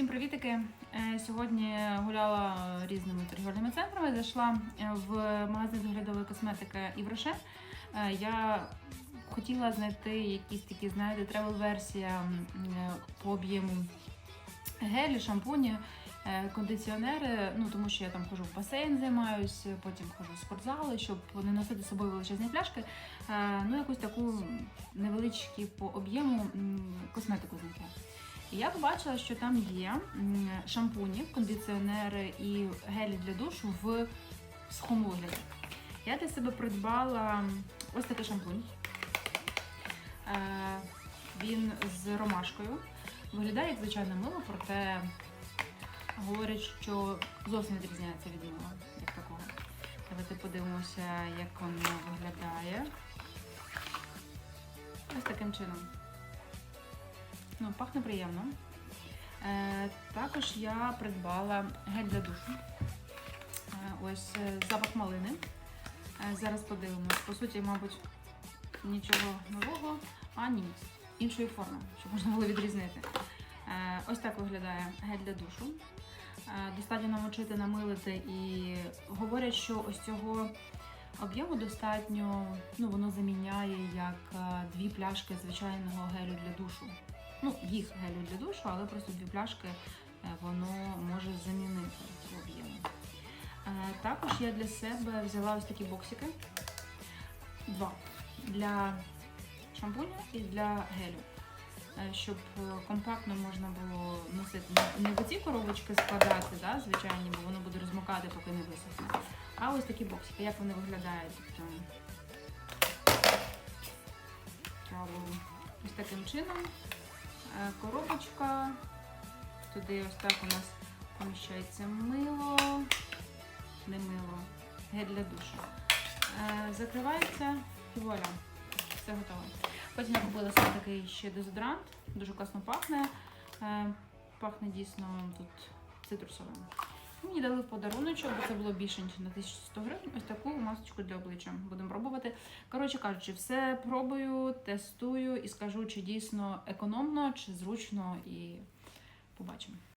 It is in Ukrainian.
Всім привітики! Е, Сьогодні гуляла різними торгівельними центрами. Зайшла е, в магазин з оглядової косметики Івроше. Е, Я хотіла знайти якісь такі, знаєте, тревел-версія по об'єму гелі, шампуні, кондиціонери. Ну тому що я там ходжу в басейн, займаюсь, потім ходжу в спортзали, щоб не носити з собою величезні пляшки. Ну, якусь таку невеличку по об'єму косметику знайти. І я побачила, що там є шампуні, кондиціонери і гелі для душу в сухому вигляді. Я для себе придбала ось такий шампунь. Е, Він з ромашкою. Виглядає як звичайне мило, проте говорять, що зовсім відрізняється від мила, як такого. Давайте подивимося, як воно виглядає. Ось таким чином. Ну, пахне приємно. Е, також я придбала гель для душу. Е, ось е, запах малини. Е, зараз подивимось. По суті, мабуть, нічого нового, а ні, іншої форми, щоб можна було відрізнити. Е, ось так виглядає гель для душу. Е, достатньо намочити, намилити і говорять, що ось цього об'єму достатньо, ну воно заміняє як е, дві пляшки звичайного гелю для душу. Ну, їх гелю для душу, але просто дві пляшки е, воно може замінити в об'єму. Е, Також я для себе взяла ось такі боксики. Два. Для шампуня і для гелю. Е, Щоб компактно можна було носити не в ці коробочки складати, да, звичайні, бо воно буде розмокати, поки не висохне. А ось такі боксики, як вони виглядають. Тобто, ось таким чином. Коробочка. Туди ось так у нас поміщається мило, не мило, гель для душу. Е, Закривається і вуаля. Все готово. Потім я купила собі такий ще дезодорант, дуже класно пахне. Е, Пахне дійсно тут цитрусовим. Мені дали в подаруночок, бо це було більше ніж на 1100 гривень. Ось таку масочку для обличчя. Будемо пробувати. Коротше кажучи, все пробую, тестую і скажу, чи дійсно економно, чи зручно, і побачимо.